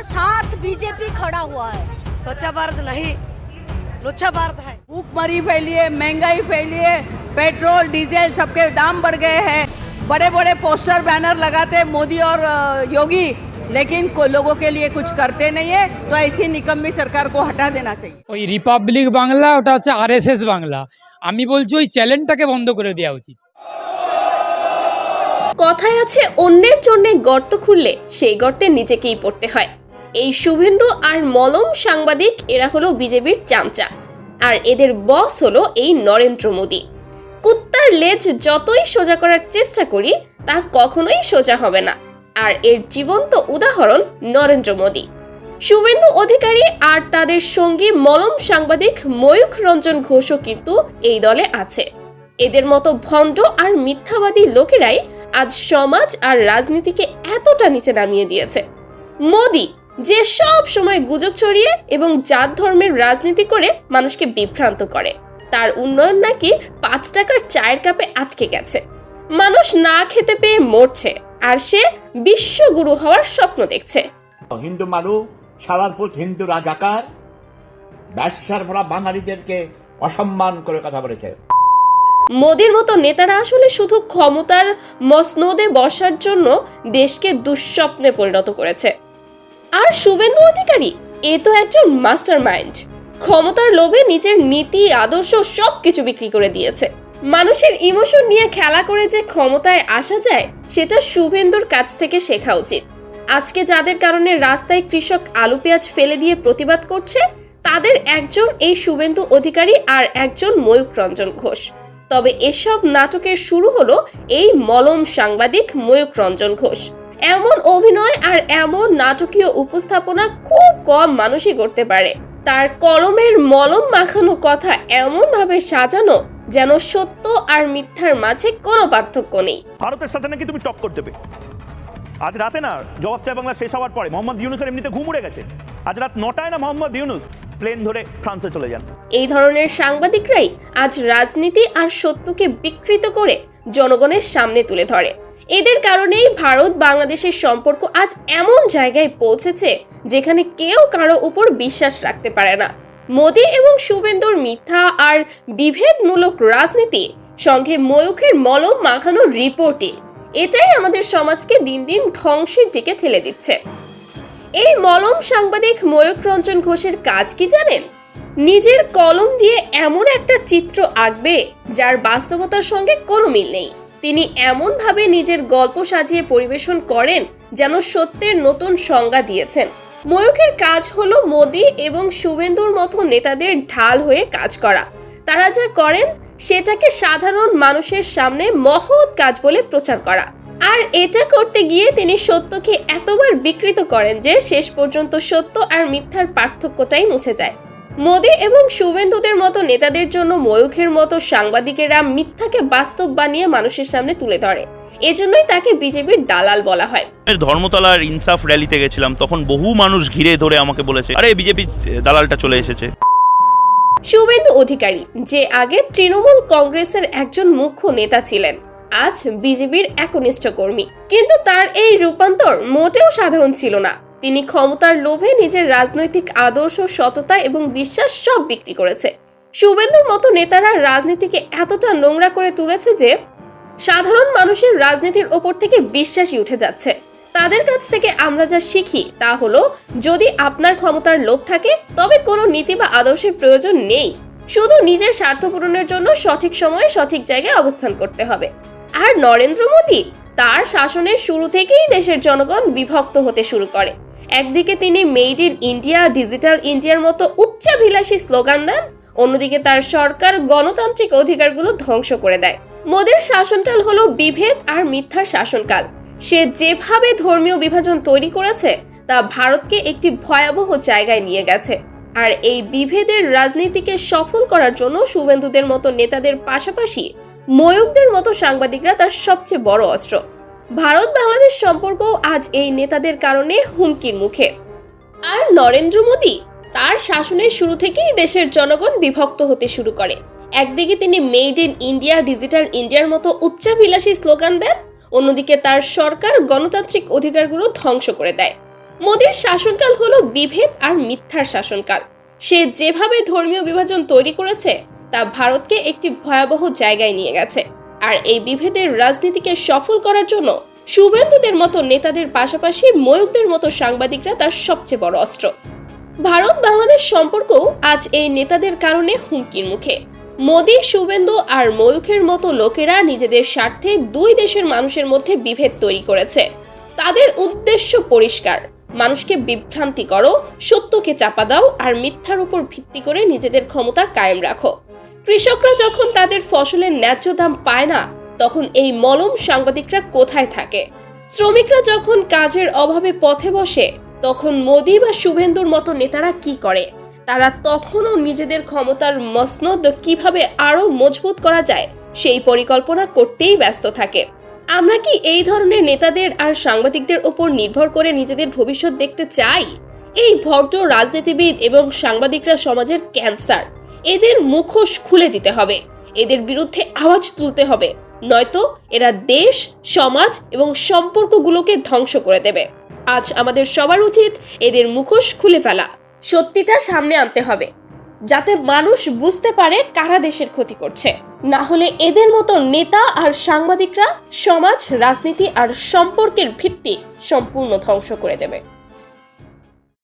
के साथ बीजेपी खड़ा हुआ है स्वच्छ भारत नहीं लुच्छा भारत है भूखमरी फैली है महंगाई फैली है पेट्रोल डीजल सबके दाम बढ़ गए हैं बड़े बड़े पोस्टर बैनर लगाते हैं मोदी और अ, योगी लेकिन को लोगों के लिए कुछ करते नहीं है तो ऐसी निकम्मी सरकार को हटा देना चाहिए ওই রিপাবলিক বাংলা ওটা হচ্ছে আরএসএস বাংলা আমি বলছি ওই চ্যানেলটাকে বন্ধ করে দেওয়া উচিত কথায় আছে অন্যের জন্য গর্ত খুললে সেই গর্তে নিজেকেই পড়তে হয় এই শুভেন্দু আর মলম সাংবাদিক, এরা হলো বিজেপির চামচা। আর এদের বস হলো এই নরেন্দ্র মোদী। কুত্তার লেজ যতই সোজা করার চেষ্টা করি, তা কখনোই সোজা হবে না। আর এর জীবন্ত উদাহরণ নরেন্দ্র মোদী। শুভেন্দু অধিকারী আর তাদের সঙ্গী মলম সাংবাদিক ময়ূখ রঞ্জন ঘোষও কিন্তু এই দলে আছে। এদের মতো ভণ্ড আর মিথ্যাবাদী লোকেরাই আজ সমাজ আর রাজনীতিকে এতটা নিচে নামিয়ে দিয়েছে। মোদি যে সব সময় গুজব ছড়িয়ে এবং জাত ধর্মের রাজনীতি করে মানুষকে বিভ্রান্ত করে। তার উন্নয়ন নাকি পাঁচ টাকার চায়ের কাপে আটকে গেছে। মানুষ না খেতে পেয়ে মরছে আর সে বিশ্বগুরু হওয়ার স্বপ্ন দেখছে। হিন্দু মারু সালারপুত হিন্দু রাজাকার ব্যবসার ভরা বাঙালিদেরকে অসম্মান করে কথা বলেছে। মোদির মতো নেতারা আসলে শুধু ক্ষমতার মসনদে বসার জন্য দেশকে দুঃস্বপ্নে পরিণত করেছে। আর শুভেন্দু অধিকারী, এ তো একজন মাস্টার মাইন্ড ক্ষমতার লোভে নিজের নীতি, আদর্শ সব কিছু বিক্রি করে দিয়েছে। মানুষের ইমোশন নিয়ে খেলা করে যে ক্ষমতায় আসা যায়, সেটা শুভেন্দুর কাছ থেকে শেখা উচিত। আজকে যাদের কারণে রাস্তায় কৃষক আলু পেঁয়াজ ফেলে দিয়ে প্রতিবাদ করছে, তাদের একজন এই শুভেন্দু অধিকারী আর একজন ময়ূক রঞ্জন ঘোষ। তবে এসব নাটকের শুরু হলো এই মলম সাংবাদিক ময়ূক রঞ্জন ঘোষ। এমন অভিনয় আর এমন নাটকীয় উপস্থাপনা খুব কম মানুষই করতে পারে। তার কলমের মলম মাখানো কথা এমনভাবে সাজানো যেন সত্য আর মিথ্যার মাঝে কোনো পার্থক্য নেই। ভারতের সাথে নাকি তুমি টক্কর দেবে? আজ রাতে না জবাব চায় বাংলা শেষ হওয়ার পরে। মোহাম্মদ ইউনুসের এমনিতে ঘুম উড়ে গেছে। আজ রাত নটায় না মোহাম্মদ ইউনুস প্লেন ধরে ফ্রান্সে চলে যান। এই ধরনের সাংবাদিকরাই আজ রাজনীতি আর সত্যকে বিকৃত করে জনগণের সামনে তুলে ধরে। এদের কারণেই ভারত বাংলাদেশের সম্পর্ক আজ এমন জায়গায় পৌঁছেছে যেখানে কেউ কারও উপর বিশ্বাস রাখতে পারে না। মোদী এবং শুভেন্দুর মিথ্যা আর বিভেদমূলক রাজনীতি সঙ্গে ময়ূখের মলম মাখানো রিপোর্টিং, এটাই আমাদের সমাজকে দিন দিন ধ্বংসের দিকে ঠেলে দিচ্ছে। এই মলম সাংবাদিক ময়ূক রঞ্জন ঘোষের কাজ কি জানেন? নিজের কলম দিয়ে এমন একটা চিত্র আঁকবে যার বাস্তবতার সঙ্গে কোনো মিল নেই। তিনি এমনভাবে নিজের গল্প সাজিয়ে পরিবেশন করেন যেন সত্যের নতুন সংজ্ঞা দিয়েছেন। ময়ূকের কাজ হলো মোদি এবং শুভেন্দুর মতো নেতাদের ঢাল হয়ে কাজ করা। তারা যা করেন, সেটাকে সাধারণ মানুষের সামনে মহৎ কাজ বলে প্রচার করা। আর এটা করতে গিয়ে তিনি সত্যকে এতবার বিকৃত করেন যে শেষ পর্যন্ত সত্য আর মিথ্যার পার্থক্যটাই মুছে যায়। মোদি এবং শুভেন্দুদের মতো নেতাদের জন্য ময়ূখের মতো সাংবাদিকেরা মিথ্যাকে বাস্তব বানিয়ে মানুষের সামনে তুলে ধরে। এজন্যই তাকে বিজেপির দালাল বলা হয়। ধর্মতলার ইনসাফ র্যালিতে গেছিলাম তখন বহু মানুষ ঘিরে ধরে আমাকে বলেছে আরে বিজেপি দালালটা চলে এসেছে। শুভেন্দু অধিকারী যে আগে তৃণমূল কংগ্রেসের একজন মুখ্য নেতা ছিলেন আজ বিজেপির একনিষ্ঠ কর্মী। কিন্তু তার এই রূপান্তর মোটেও সাধারণ ছিল না। তিনি ক্ষমতার লোভে নিজের রাজনৈতিক আদর্শ, সততা এবং বিশ্বাস সব বিক্রি করেছে। শুভেন্দুর মতো নেতারা রাজনীতিকে এতটা নোংরা করে তুলেছে যে সাধারণ মানুষের রাজনীতির ওপর থেকে বিশ্বাসই উঠে যাচ্ছে। তাদের কাছ থেকে আমরা যা শিখি তা হলো, যদি আপনার ক্ষমতার লোভ থাকে, তবে কোনো নীতি বা আদর্শের প্রয়োজন নেই। শুধু নিজের স্বার্থ পূরণের জন্য সঠিক সময়ে সঠিক জায়গায় অবস্থান করতে হবে। আর নরেন্দ্র মোদী তার শাসনের শুরু থেকেই দেশের জনগণ বিভক্ত হতে শুরু করে। একদিকে তিনি মেড ইন ইন্ডিয়া, ডিজিটাল ইন্ডিয়ার মতো উচ্চাভিলাষী স্লোগান দেন, অন্যদিকে তার সরকার গণতান্ত্রিক অধিকারগুলো ধ্বংস করে দেয়। মোদীর শাসনকাল হলো বিভেদ আর মিথ্যার শাসনকাল। সে যেভাবে ধর্মীয় বিভাজন তৈরি করেছে, তা ভারতকে একটি ভয়াবহ জায়গায় নিয়ে গেছে। আর এই বিভেদের রাজনীতিকে সফল করার জন্য শুভেন্দুদের মতো নেতাদের পাশাপাশি ময়ূকদের মতো সাংবাদিকরা তার সবচেয়ে বড় অস্ত্র। ভারত বাংলাদেশ সম্পর্ক আজ এই নেতাদের কারণে হুমকির মুখে। আর নরেন্দ্র মোদী তার শাসনের শুরু থেকেই দেশের জনগণ বিভক্ত হতে শুরু করে। একদিকে তিনি মেড ইন ইন্ডিয়া, ডিজিটাল ইন্ডিয়ার মতো উচ্চাভিলাষী স্লোগান দেন, অন্যদিকে তার সরকার গণতান্ত্রিক অধিকারগুলো ধ্বংস করে দেয়। মোদীর শাসনকাল হলো বিভেদ আর মিথ্যার শাসনকাল। সে যেভাবে ধর্মীয় বিভাজন তৈরি করেছে, তা ভারতকে একটি ভয়াবহ জায়গায় নিয়ে গেছে। আর এই বিভেদের রাজনীতিকে সফল করার জন্য শুভেন্দুদের মতো নেতাদের পাশাপাশি ময়ূকদের মতো সাংবাদিকরা তার সবচেয়ে বড় অস্ত্র। ভারত বাংলাদেশ সম্পর্ক আজ এই নেতাদের কারণে হুমকির মুখে। মোদী, শুভেন্দু আর ময়ূখের মতো লোকেরা নিজেদের স্বার্থে দুই দেশের মানুষের মধ্যে বিভেদ তৈরি করেছে। তাদের উদ্দেশ্য পরিষ্কার। মানুষকে বিভ্রান্তি করো সত্যকে চাপা দাও আর মিথ্যার উপর ভিত্তি করে নিজেদের ক্ষমতা কায়েম রাখো। কৃষকরা যখন তাদের ফসলের ন্যায্য দাম পায় না, তখন এই মলম সাংবাদিকরা কোথায় থাকে? শ্রমিকরা যখন কাজের অভাবে পথে বসে, তখন মোদি বা শুভেন্দুর মতো নেতারা কি করে? তারা তখনও নিজেদের ক্ষমতার মসনদ কীভাবে আরও মজবুত করা যায়, সেই পরিকল্পনা করতেই ব্যস্ত থাকে। আমরা কি এই ধরনের নেতাদের আর সাংবাদিকদের ওপর নির্ভর করে নিজেদের ভবিষ্যৎ দেখতে চাই? এই ভদ্র রাজনীতিবিদ এবং সাংবাদিকরা সমাজের ক্যান্সার। এদের মুখোশ খুলে দিতে হবে। এদের বিরুদ্ধে আওয়াজ তুলতে হবে। নয়তো এরা দেশ, সমাজ এবং সম্পর্কগুলোকে ধ্বংস করে দেবে। আজ আমাদের সবার উচিত এদের মুখোশ খুলে ফেলা। সত্যিটা সামনে আনতে হবে। যাতে মানুষ বুঝতে পারে কারা দেশের ক্ষতি করছে। না হলে এদের মতো নেতা আর সাংবাদিকরা সমাজ, রাজনীতি আর সম্পর্কের ভিত্তি সম্পূর্ণ ধ্বংস করে দেবে।